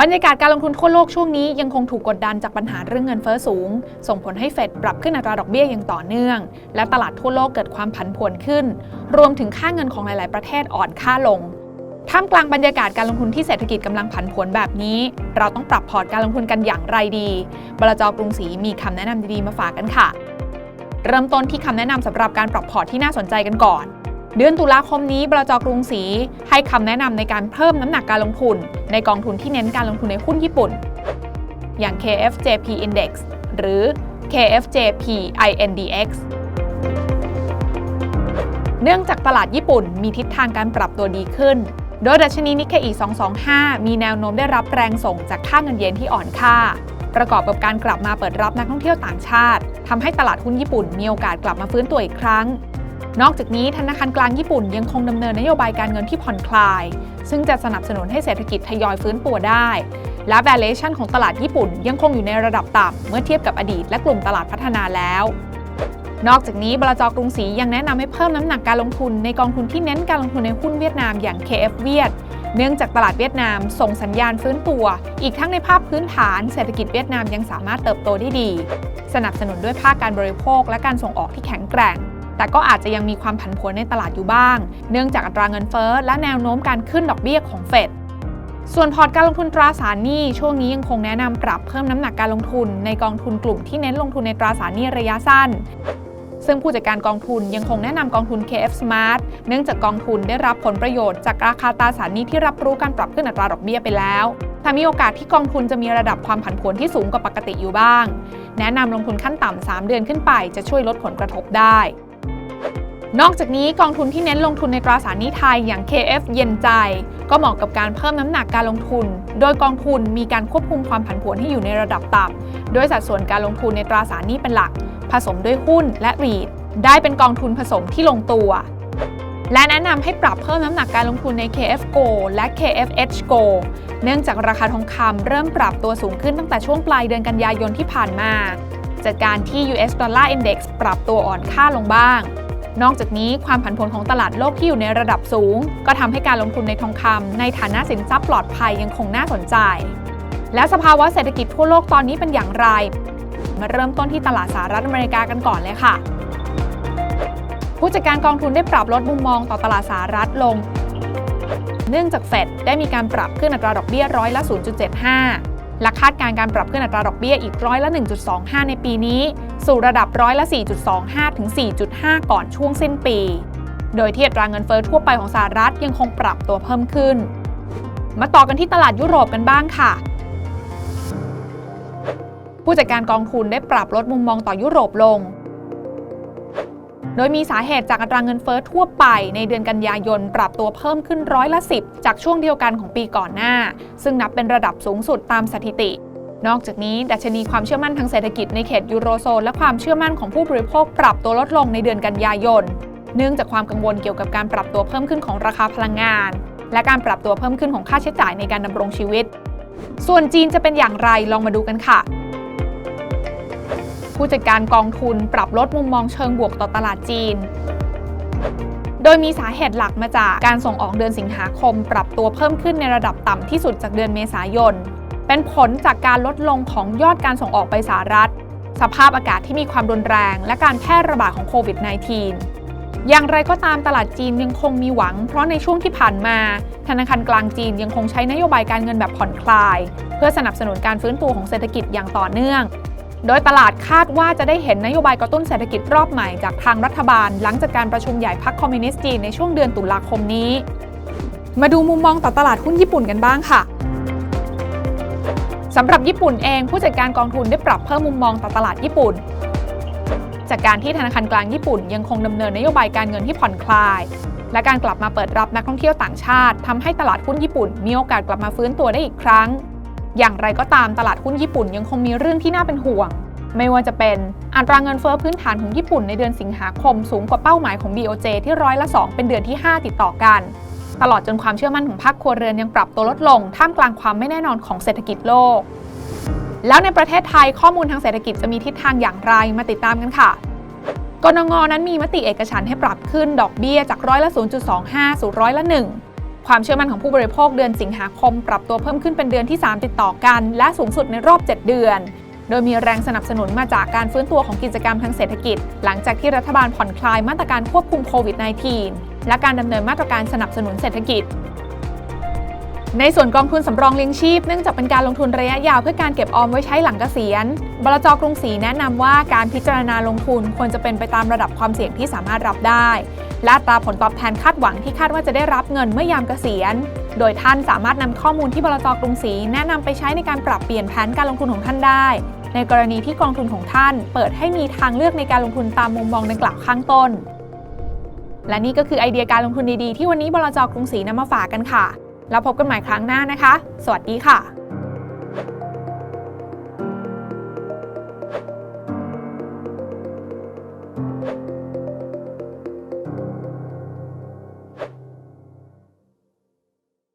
บรรยากาศการลงทุนทั่วโลกช่วงนี้ยังคงถูกกดดันจากปัญหาเรื่องเงินเฟ้อสูง ส่งผลให้เฟดปรับขึ้นอัตราดอกเบี้ยอย่างต่อเนื่อง และตลาดทั่วโลกเกิดความผันผวนขึ้น รวมถึงค่าเงินของหลาย ๆ ประเทศอ่อนค่าลงท่ามกลางบรรยากาศการลงทุนที่เศรษฐกิจกำลังผันผวนแบบนี้ เราต้องปรับพอร์ตการลงทุนกันอย่างไรดี บลจกรุงศรีมีคำแนะนำดี ๆ มาฝากกันค่ะ เริ่มต้นที่คำแนะนำสำหรับการปรับพอร์ตที่น่าสนใจกันก่อน เดือนตุลาคมนี้บลจกรุงศรีให้คำแนะนำในการเพิ่มน้ำหนักการลงทุน ในกองทุนที่เน้นการลงทุนในหุ้นญี่ปุ่น อย่าง KFJP Index หรือ KFJP INDX เนื่องจากตลาดญี่ปุ่นมีทิศทางการปรับตัวดีขึ้น โดยดัชนีนิเกอี225 มีแนวโน้มได้รับแรงส่งจากค่าเงินเยนที่อ่อนค่า ประกอบกับการกลับมาเปิดรับนักท่องเที่ยวต่างชาติทำให้ตลาดหุ้นญี่ปุ่นมีโอกาสกลับมาฟื้นตัวอีกครั้ง นอกจากนี้ธนาคารกลางญี่ปุ่นยังคงดำเนินนโยบายการเงินที่ผ่อนคลาย ซึ่งจะสนับสนุนให้เศรษฐกิจทยอยฟื้นตัวได้ และ valuation ของตลาดญี่ปุ่นยังคงอยู่ในระดับต่ำเมื่อเทียบกับอดีตและกลุ่มตลาดพัฒนาแล้วนอกจากนี้บลจกรุงศรียังแนะนำให้เพิ่มน้ำหนักการลงทุนในกองทุนที่เน้นการลงทุนในหุ้นเวียดนามอย่าง KF เวียด เนื่องจากตลาดเวียดนามส่งสัญญาณฟื้นตัว อีกทั้งในภาพพื้นฐานเศรษฐกิจเวียดนามยังสามารถเติบโตได้ดี สนับสนุนด้วยภาคการบริโภคและการส่งออกที่แข็งแกร่ง แต่ก็อาจจะยังมีความผันผวนในตลาดอยู่บ้าง เนื่องจากอัตราเงินเฟ้อและแนวโน้มการขึ้นดอกเบี้ยของเฟดส่วนพอร์ตการลงทุนตราสารหนี้ช่วงนี้ยังคงแนะนำปรับเพิ่มน้ำหนักการลงทุนในกองทุนกลุ่มที่เน้นลงทุนในตราสารหนี้ระยะสั้น ซึ่งผู้จัดการกองทุนยังคงแนะนำกองทุน KF Smart เนื่องจากกองทุนได้รับผลประโยชน์จากราคาตราสารหนี้ที่รับรู้การปรับขึ้นอัตราดอกเบี้ยไปแล้ว แต่มีโอกาสที่กองทุนจะมีระดับความผันผวนที่สูงกว่าปกติอยู่บ้าง แนะนำลงทุนขั้นต่ำ3เดือนขึ้นไปจะช่วยลดผลกระทบได้ นอกจากนี้กองทุนที่เน้นลงทุนในตราสารหนี้ไทยอย่าง KF เย็นใจ ก็เหมาะกับการเพิ่มน้ำหนักการลงทุน โดยกองทุนมีการควบคุมความผันผวนให้อยู่ในระดับต่ำโดยสัดส่วนการลงทุนในตราสารหนี้เป็นหลัก ผสมด้วยหุ้นและรีดได้เป็นกองทุนผสมที่ลงตัว และแนะนำให้ปรับเพิ่มน้ำหนักการลงทุนใน KF Go และ KFH Go เนื่องจากราคาทองคำเริ่มปรับตัวสูงขึ้นตั้งแต่ช่วงปลายเดือนกันยายนที่ผ่านมาจากการที่ US Dollar Index ปรับตัวอ่อนค่าลงบ้าง นอกจากนี้ความผันผวนของตลาดโลกที่อยู่ในระดับสูง ก็ทำให้การลงทุนในทองคำในฐานะสินทรัพย์ปลอดภัยยังคงน่าสนใจ และสภาวะเศรษฐกิจทั่วโลกตอนนี้เป็นอย่างไร มาเริ่มต้นที่ตลาดสหรัฐอเมริกากันก่อนเลยค่ะ ผู้จัดการกองทุนได้ปรับลดมุมมองต่อตลาดสหรัฐลง เนื่องจากเฟดได้มีการปรับขึ้นอัตราดอกเบี้ยร้อยละ 0.75และคาดการณ์การปรับขึ้นอัตราดอกเบี้ยอีกร้อยละ 1.25 ในปีนี้ สู่ระดับร้อยละ 4.25 ถึง 4.5 ก่อนช่วงสิ้นปี โดยที่อัตราเงินเฟ้อทั่วไปของสหรัฐยังคงปรับตัวเพิ่มขึ้น มาต่อกันที่ตลาดยุโรปกันบ้างค่ะ ผู้จัดการกองทุนได้ปรับลดมุมมองต่อยุโรปลง โดยมีสาเหตุจากอัตราเงินเฟ้อทั่วไปในเดือนกันยายนปรับตัวเพิ่มขึ้นร้อยละ 10 จากช่วงเดียวกันของปีก่อนหน้า ซึ่งนับเป็นระดับสูงสุดตามสถิติ นอกจากนี้ดัชนีความเชื่อมั่นทางเศรษฐกิจในเขตยูโรโซนและความเชื่อมั่นของผู้บริโภคปรับตัวลดลงในเดือนกันยายน เนื่องจากความกังวลเกี่ยวกับการปรับตัวเพิ่มขึ้นของราคาพลังงาน และการปรับตัวเพิ่มขึ้นของค่าใช้จ่ายในการดำรงชีวิต ส่วนจีนจะเป็นอย่างไรลองมาดูกันค่ะ ผู้จัดการกองทุนปรับลดมุมมองเชิงบวกต่อตลาดจีนโดยมีสาเหตุหลักมาจากการส่งออกเดือนสิงหาคม ปรับตัวเพิ่มขึ้นในระดับต่ำที่สุดจากเดือนเมษายน เป็นผลจากการลดลงของยอดการส่งออกไปสหรัฐ สภาพอากาศที่มีความรุนแรง และการแพร่ระบาดของโควิด -19 อย่างไรก็ตามตลาดจีนยังคงมีหวัง เพราะในช่วงที่ผ่านมา ธนาคารกลางจีนยังคงใช้นโยบายการเงินแบบผ่อนคลาย เพื่อสนับสนุนการฟื้นตัวของเศรษฐกิจอย่างต่อเนื่อง โดยตลาดคาดว่าจะได้เห็นนโยบายกระตุ้นเศรษฐกิจรอบใหม่จากทางรัฐบาล หลังจากการประชุมใหญ่พรรคคอมมิวนิสต์จีนในช่วงเดือนตุลาคมนี้ มาดูมุมมองต่อตลาดหุ้นญี่ปุ่นกันบ้างค่ะ สำหรับญี่ปุ่นเองผู้จัดการกองทุนได้ปรับเพิ่มมุมมองต่อตลาดญี่ปุ่น จากการที่ธนาคารกลางญี่ปุ่นยังคงดำเนินนโยบายการเงินที่ผ่อนคลาย และการกลับมาเปิดรับนักท่องเที่ยวต่างชาติทำให้ตลาดหุ้นญี่ปุ่นมีโอกาสกลับมาฟื้นตัวได้อีกครั้ง อย่างไรก็ตามตลาดหุ้นญี่ปุ่นยังคงมีเรื่องที่น่าเป็นห่วง ไม่ว่าจะเป็นอัตราเงินเฟ้อพื้นฐานของญี่ปุ่นในเดือนสิงหาคมสูงกว่าเป้าหมายของ BOJ ที่ร้อยละ 2 เป็นเดือนที่ 5 ติดต่อกัน ตลอดจนความเชื่อมั่นของภาคครัวเรือนยังปรับตัวลดลง ท่ามกลางความไม่แน่นอนของเศรษฐกิจโลก แล้วในประเทศไทยข้อมูลทางเศรษฐกิจจะมีทิศทางอย่างไรมาติดตามกันค่ะกนงนั้นมีมติเอกฉันให้ปรับขึ้นดอกเบี้ยจากร้อยละ 0.25 สู่ร้อยละ 1 ความเชื่อมั่นของผู้บริโภคเดือนสิงหาคม ปรับตัวเพิ่มขึ้นเป็นเดือนที่ 3 ติดต่อกัน และสูงสุดในรอบ 7 เดือน โดยมีแรงสนับสนุนมาจากการฟื้นตัวของกิจกรรมทางเศรษฐกิจ หลังจากที่รัฐบาลผ่อนคลายมาตรการควบคุมโควิด -19 และการดำเนินมาตรการสนับสนุนเศรษฐกิจในส่วนกองทุนสำรองเลี้ยงชีพเนื่องจากเป็นการลงทุนระยะยาวเพื่อการเก็บออมไว้ใช้หลังเกษียณ บลจกรุงศรีแนะนำว่าการพิจารณาลงทุนควรจะเป็นไปตามระดับความเสี่ยงที่สามารถรับได้ และตราผลตอบแทนคาดหวังที่คาดว่าจะได้รับเงินเมื่อยามเกษียณ โดยท่านสามารถนำข้อมูลที่บลจกรุงศรีแนะนำไปใช้ในการปรับเปลี่ยนแผนการลงทุนของท่านได้ ในกรณีที่กองทุนของท่าน เปิดให้มีทางเลือกในการลงทุนตามมุมมองดังกล่าวข้างต้น และนี่ก็คือไอเดียการลงทุนดีๆ ที่วันนี้บลจกรุงศรีนำมาฝากกันค่ะ แล้วพบกันใหม่ครั้งหน้านะคะ สวัสดีค่ะ